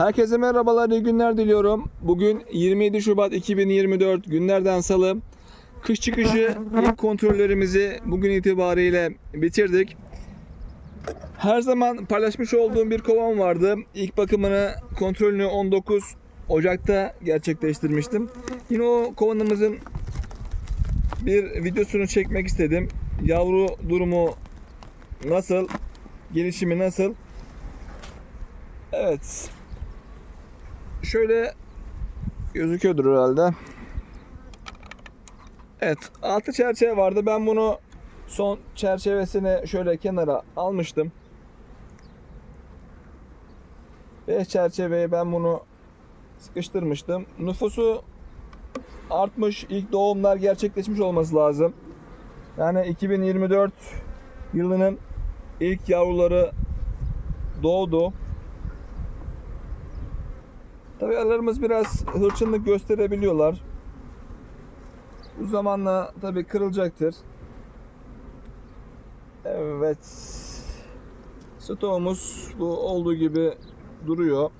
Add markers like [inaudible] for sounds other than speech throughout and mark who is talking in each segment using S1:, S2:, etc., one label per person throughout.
S1: Herkese merhabalar, iyi günler diliyorum. Bugün 27 Şubat 2024 günlerden salı. Kış çıkışı [laughs] ilk kontrollerimizi bugün itibariyle bitirdik. Her zaman paylaşmış olduğum bir kovam vardı. İlk bakımını, kontrolünü 19 Ocak'ta gerçekleştirmiştim. Yine o kovanımızın bir videosunu çekmek istedim. Yavru durumu nasıl, gelişimi nasıl? Evet. Şöyle gözüküyordur herhalde. Evet, altı çerçeve vardı. Ben bunu son çerçevesini şöyle kenara almıştım. 5 çerçeveye ben bunu sıkıştırmıştım. Nüfusu artmış, ilk doğumlar gerçekleşmiş olması lazım. Yani 2024 yılının ilk yavruları doğdu. Tabii aralarımız biraz hırçınlık gösterebiliyorlar. Bu zamanla tabii kırılacaktır. Evet. Stoğumuz bu olduğu gibi duruyor.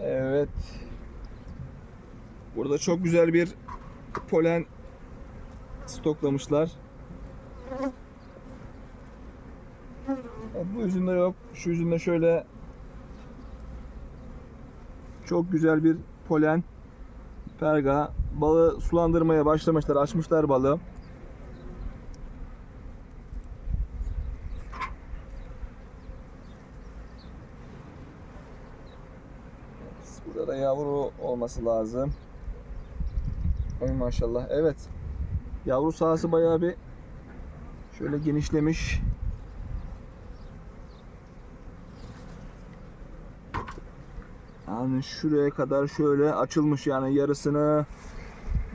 S1: Evet. Burada çok güzel bir polen stoklamışlar. Bu yüzünde yok. Şu yüzünde şöyle çok güzel bir polen perga. Balı sulandırmaya başlamışlar. Açmışlar balı. Burada da yavru olması lazım. Ay maşallah. Evet. Yavru sahası bayağı bir şöyle genişlemiş. Yani şuraya kadar şöyle açılmış yani yarısını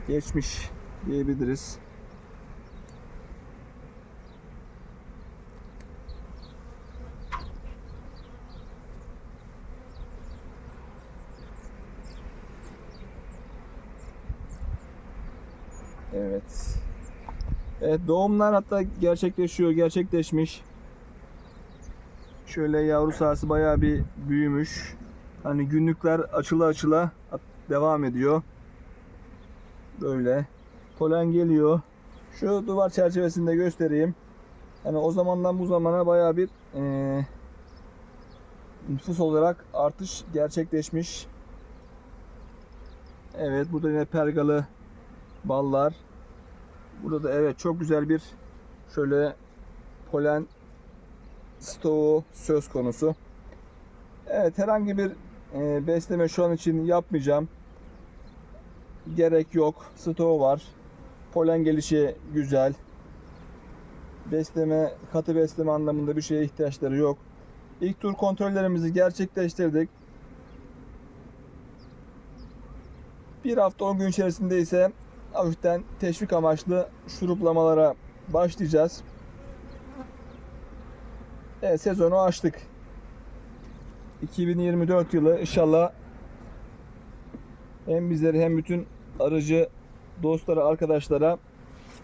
S1: geçmiş diyebiliriz. Evet. Evet doğumlar hatta gerçekleşiyor, gerçekleşmiş. Şöyle yavru sahası bayağı bir büyümüş. Hani günlükler açıla açıla devam ediyor. Böyle. Polen geliyor. Şu duvar çerçevesinde göstereyim. Yani o zamandan bu zamana bayağı bir eee, nüfus olarak artış gerçekleşmiş. Evet burada yine pergalı ballar. Burada da evet çok güzel bir şöyle polen stoğu söz konusu. Evet herhangi bir e, besleme şu an için yapmayacağım. Gerek yok. Stoğu var. Polen gelişi güzel. Besleme, katı besleme anlamında bir şeye ihtiyaçları yok. İlk tur kontrollerimizi gerçekleştirdik. Bir hafta 10 gün içerisinde ise hafiften teşvik amaçlı şuruplamalara başlayacağız. Evet sezonu açtık. 2024 yılı inşallah hem bizleri hem bütün arıcı dostlara, arkadaşlara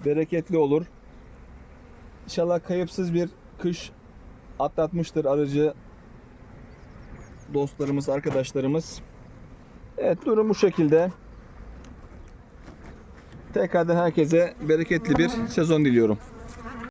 S1: bereketli olur. İnşallah kayıpsız bir kış atlatmıştır arıcı dostlarımız, arkadaşlarımız. Evet durum bu şekilde. Tekrardan herkese bereketli bir sezon diliyorum.